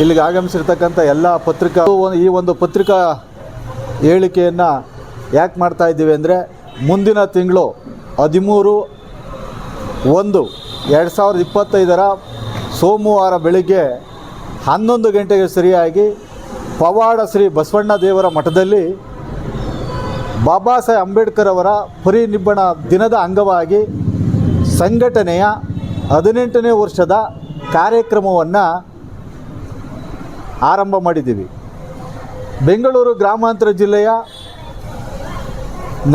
ಇಲ್ಲಿಗೆ ಆಗಮಿಸಿರ್ತಕ್ಕಂಥ ಎಲ್ಲ ಪತ್ರಿಕಾ ಈ ಒಂದು ಪತ್ರಿಕಾ ಹೇಳಿಕೆಯನ್ನು ಯಾಕೆ ಮಾಡ್ತಾ ಇದ್ದೀವಿ ಅಂದರೆ ಮುಂದಿನ ತಿಂಗಳು ಹದಿಮೂರು ಒಂದು ಎರಡು ಸಾವಿರದ ಇಪ್ಪತ್ತೈದರ ಸೋಮವಾರ ಬೆಳಿಗ್ಗೆ ಹನ್ನೊಂದು ಗಂಟೆಗೆ ಸರಿಯಾಗಿ ಪವಾಡ ಶ್ರೀ ಬಸವಣ್ಣ ದೇವರ ಮಠದಲ್ಲಿ ಬಾಬಾ ಸಾಹೇಬ್ ಅಂಬೇಡ್ಕರ್ ಅವರ ಪರಿನಿಬ್ಬಣ ದಿನದ ಅಂಗವಾಗಿ ಸಂಘಟನೆಯ ಹದಿನೆಂಟನೇ ವರ್ಷದ ಕಾರ್ಯಕ್ರಮವನ್ನು ಆರಂಭ ಮಾಡಿದ್ದೀವಿ. ಬೆಂಗಳೂರು ಗ್ರಾಮಾಂತರ ಜಿಲ್ಲೆಯ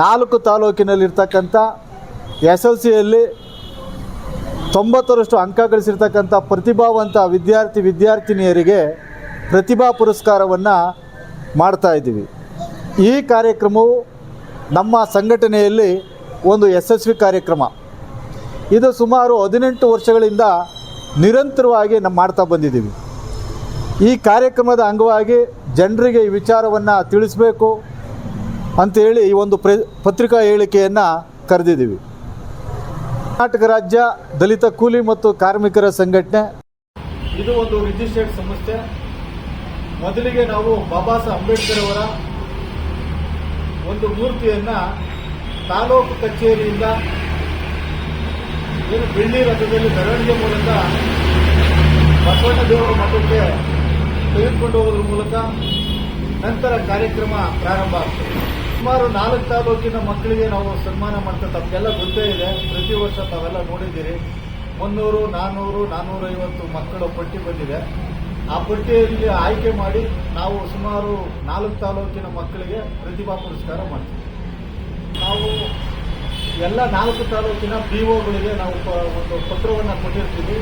ನಾಲ್ಕು ತಾಲೂಕಿನಲ್ಲಿರ್ತಕ್ಕಂಥ ಎಸ್ ಎಲ್ ಸಿಯಲ್ಲಿ ತೊಂಬತ್ತರಷ್ಟು ಅಂಕ ಗಳಿಸಿರ್ತಕ್ಕಂಥ ಪ್ರತಿಭಾವಂತ ವಿದ್ಯಾರ್ಥಿ ವಿದ್ಯಾರ್ಥಿನಿಯರಿಗೆ ಪ್ರತಿಭಾ ಪುರಸ್ಕಾರವನ್ನು ಮಾಡ್ತಾ ಇದ್ದೀವಿ. ಈ ಕಾರ್ಯಕ್ರಮವು ನಮ್ಮ ಸಂಘಟನೆಯಲ್ಲಿ ಒಂದು ಯಶಸ್ವಿ ಕಾರ್ಯಕ್ರಮ. ಇದು ಸುಮಾರು ಹದಿನೆಂಟು ವರ್ಷಗಳಿಂದ ನಿರಂತರವಾಗಿ ನಮ್ಮ ಮಾಡ್ತಾ ಬಂದಿದ್ದೀವಿ. ಈ ಕಾರ್ಯಕ್ರಮದ ಅಂಗವಾಗಿ ಜನರಿಗೆ ಈ ವಿಚಾರವನ್ನು ತಿಳಿಸಬೇಕು ಅಂತೇಳಿ ಈ ಒಂದು ಪ್ರ, ಪತ್ರಿಕಾ ಹೇಳಿಕೆಯನ್ನು ಕರೆದಿದ್ದೀವಿ. ಕರ್ನಾಟಕ ರಾಜ್ಯ ದಲಿತ ಕೂಲಿ ಮತ್ತು ಕಾರ್ಮಿಕರ ಸಂಘಟನೆ. ಇದು ಒಂದು ರಿಜಿಸ್ಟರ್ಡ್ ಸಂಸ್ಥೆ. ಮೊದಲಿಗೆ ನಾವು ಬಾಬಾ ಸಾಹೇಬ್ ಅಂಬೇಡ್ಕರ್ ಅವರ ಒಂದು ಮೂರ್ತಿಯನ್ನು ತಾಲೂಕು ಕಚೇರಿಯಿಂದ ಏನು ಬೆಳ್ಳಿ ರಥದಲ್ಲಿ ಮೆರವಣಿಗೆ ಮೂಲಕ ಬಸವಣ್ಣ ದೇವರ ಮಠಕ್ಕೆ ತೆಗೆದುಕೊಂಡು ಹೋಗೋದ್ರ ಮೂಲಕ ನಂತರ ಕಾರ್ಯಕ್ರಮ ಪ್ರಾರಂಭ ಆಗ್ತದೆ. ಸುಮಾರು ನಾಲ್ಕು ತಾಲೂಕಿನ ಮಕ್ಕಳಿಗೆ ನಾವು ಸನ್ಮಾನ ಮಾಡ್ತಾ ತಮಗೆಲ್ಲ ಗೊತ್ತೇ ಇದೆ. ಪ್ರತಿ ವರ್ಷ ತಾವೆಲ್ಲ ನೋಡಿದ್ದೀರಿ. ಮುನ್ನೂರು ನಾನ್ನೂರು ನಾನ್ನೂರೈವತ್ತು ಮಕ್ಕಳ ಪಟ್ಟಿ ಬಂದಿದೆ. ಆ ಪಟ್ಟಿಯಲ್ಲಿ ಆಯ್ಕೆ ಮಾಡಿ ನಾವು ಸುಮಾರು ನಾಲ್ಕು ತಾಲೂಕಿನ ಮಕ್ಕಳಿಗೆ ಪ್ರತಿಭಾ ಪುರಸ್ಕಾರ ಮಾಡ್ತೀವಿ. ನಾವು ಎಲ್ಲ ನಾಲ್ಕು ತಾಲೂಕಿನ ಪಿ ಒಗಳಿಗೆ ನಾವು ಒಂದು ಪತ್ರವನ್ನು ಕೊಟ್ಟಿರ್ತೀವಿ.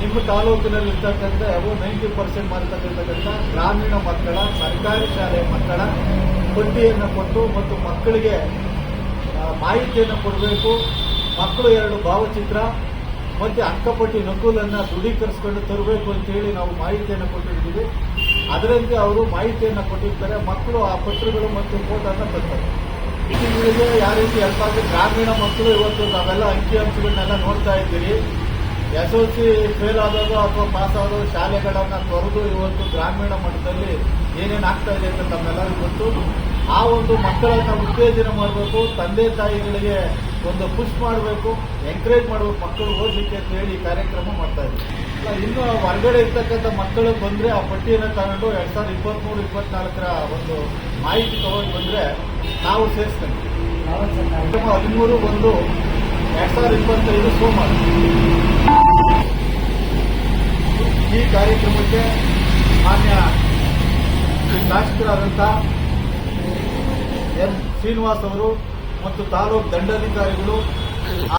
ನಿಮ್ಮ ತಾಲೂಕಿನಲ್ಲಿ ಇರ್ತಕ್ಕಂಥ ಅವು ನೈಂಟಿ ಪರ್ಸೆಂಟ್ ಮಾಡಿರ್ತಕ್ಕಂಥ ಗ್ರಾಮೀಣ ಮಕ್ಕಳ, ಸರ್ಕಾರಿ ಶಾಲೆಯ ಮಕ್ಕಳ ಪಟ್ಟಿಯನ್ನು ಕೊಟ್ಟು ಮತ್ತು ಮಕ್ಕಳಿಗೆ ಮಾಹಿತಿಯನ್ನು ಕೊಡಬೇಕು. ಮಕ್ಕಳು ಎರಡು ಭಾವಚಿತ್ರ, ಮತ್ತು ಅಕ್ಕಪಟ್ಟಿ ನಕುಲನ್ನು ದೃಢೀಕರಿಸ್ಕೊಂಡು ತರಬೇಕು ಅಂತೇಳಿ ನಾವು ಮಾಹಿತಿಯನ್ನು ಕೊಟ್ಟಿರ್ತೀವಿ ಅದರಂತೆ ಅವರು ಮಾಹಿತಿಯನ್ನು ಕೊಟ್ಟಿರ್ತಾರೆ. ಮಕ್ಕಳು ಆ ಪತ್ರಗಳು ಮತ್ತು ಫೋಟೋನ ಮೀಟಿಂಗ್ಗಳಿಗೆ ಯಾವ ರೀತಿ ಹೆಲ್ಪ್ ಆಗುತ್ತೆ? ಗ್ರಾಮೀಣ ಮಕ್ಕಳು ಇವತ್ತು ನಾವೆಲ್ಲ ಅಂಕಿಅಂಶಗಳನ್ನೆಲ್ಲ ನೋಡ್ತಾ ಇದ್ದೀರಿ. ಎಸ್ ಎಲ್ ಸಿ ಫೇಲ್ ಆದೋದು ಅಥವಾ ಪಾಸ್ ಆದವರು ಶಾಲೆಗಳನ್ನು ತೊರೆದು ಇವತ್ತು ಗ್ರಾಮೀಣ ಮಟ್ಟದಲ್ಲಿ ಏನೇನು ಆಗ್ತಾ ಇದೆ ಅಂತ ತಮ್ಮೆಲ್ಲರಿಗೂ ಗೊತ್ತು. ಆ ಒಂದು ಮಕ್ಕಳನ್ನ ಉತ್ತೇಜನ ಮಾಡಬೇಕು, ತಂದೆ ತಾಯಿಗಳಿಗೆ ಒಂದು ಪುಷ್ ಮಾಡಬೇಕು ಎಂಕರೇಜ್ ಮಾಡಬೇಕು, ಮಕ್ಕಳು ಓದಲಿಕ್ಕೆ ಅಂತ ಹೇಳಿ ಈ ಕಾರ್ಯಕ್ರಮ ಮಾಡ್ತಾ ಇದ್ದೀವಿ ಇನ್ನು ಹೊರಗಡೆ ಇರ್ತಕ್ಕಂಥ ಮಕ್ಕಳು ಬಂದರೆ ಆ ಪಟ್ಟಿಯನ್ನು ತಗೊಂಡು ಎರಡು ಸಾವಿರದ ಇಪ್ಪತ್ತ್ಮೂರು ಇಪ್ಪತ್ನಾಲ್ಕರ ಒಂದು ಮಾಹಿತಿ ತಗೊಂಡು ಬಂದರೆ ನಾವು ಸೇರಿಸ್ತೀವಿ. ಹದಿಮೂರು ಒಂದು ಎರಡು ಸಾವಿರದ ಇಪ್ಪತ್ತೈದು ಸೋಮವಾರ. ಈ ಕಾರ್ಯಕ್ರಮಕ್ಕೆ ಮಾನ್ಯ ಶಾಸಕರಾದಂಥ ಎಂ ಶ್ರೀನಿವಾಸ್ ಅವರು ಮತ್ತು ತಾಲೂಕು ದಂಡಾಧಿಕಾರಿಗಳು